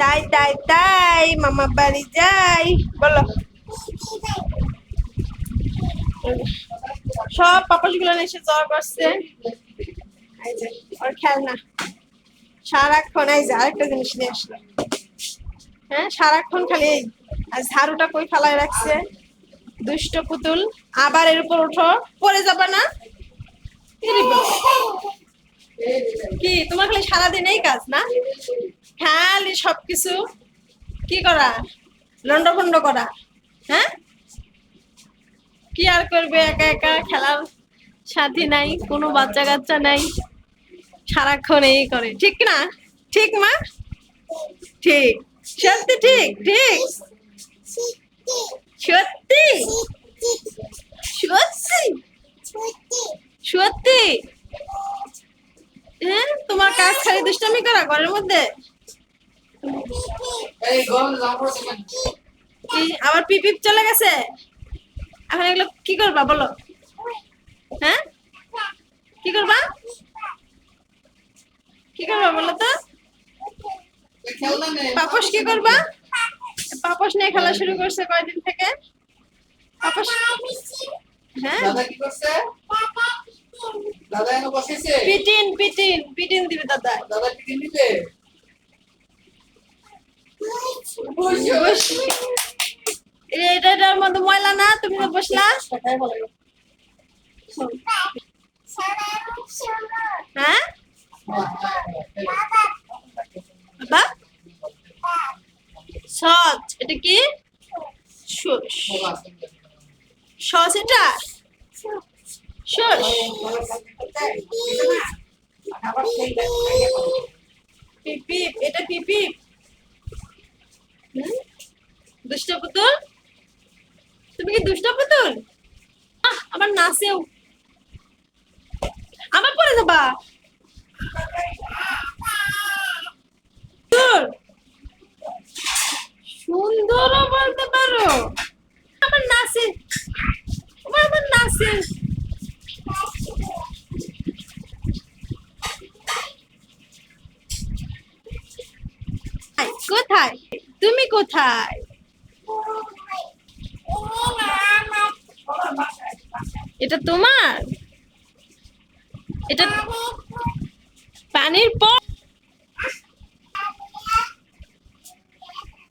তাই তাই তাই মামা বাড়ি যাই বলো সব পাপসগুলো এসে জ্বর করছে। ওর খেলনা। সারাক্ষণ, এই যে আরেকটা জিনিস নিয়ে আসলো। হ্যাঁ সারাক্ষণ খালি এই আর ঝাড়ুটা কই ফালায় রাখছে? দুষ্ট পুতুল, আবার এর উপর ওঠো। পড়ে যাবে না। কি, তোমার খালি সারাদিন এই কাজ না? খালি সব কিছু কি করা? লন্ড ভন্ড করা হ্যাঁ? কি আর করবে একা একা? খেলার সাথী নাই, কোনো বাচ্চা কাচ্চা নাই, সারাক্ষণ এই করে। ঠিক না? ঠিক মা? ঠিক। সত্যি ঠিক ঠিক। সত্যি? সত্যি? সত্যি? হ্যাঁ তোমার কাজ খালি দুষ্টামি করা ঘরের মধ্যে এই গরম জামা পড়ে কি আবার পিপিপ চলে গেছে? এখন এগুলো কি করবা বলো? হ্যাঁ? কি করবা? কি করবা বলো তো? পাপস কি করবা? পাপস নিয়ে খেলা শুরু করছে কয়দিন থেকে? পাপস হ্যাঁ? দাদা কি করছে? দাদা এনে বসেছে? পিটিন পিটিন পিটিন দিবে দাদা। দাদা টিফিন দিবে? মধ্যে ময়লা না তুমি তো বসলা হ্যাঁ বাবা সচ এটা কি সস এটা শুষ পিপিপ এটা পিপিপ? দুষ্ট পুতুল? তুমি কি দুষ্ট পুতুল? আমার নাচেও। আমার পরে যাবা। সুন্দর বলতে পারো। আমার নাচে আমার নাচে? কোথায়? তুমি কোথায়? এটা তোমার? এটা পানির পর।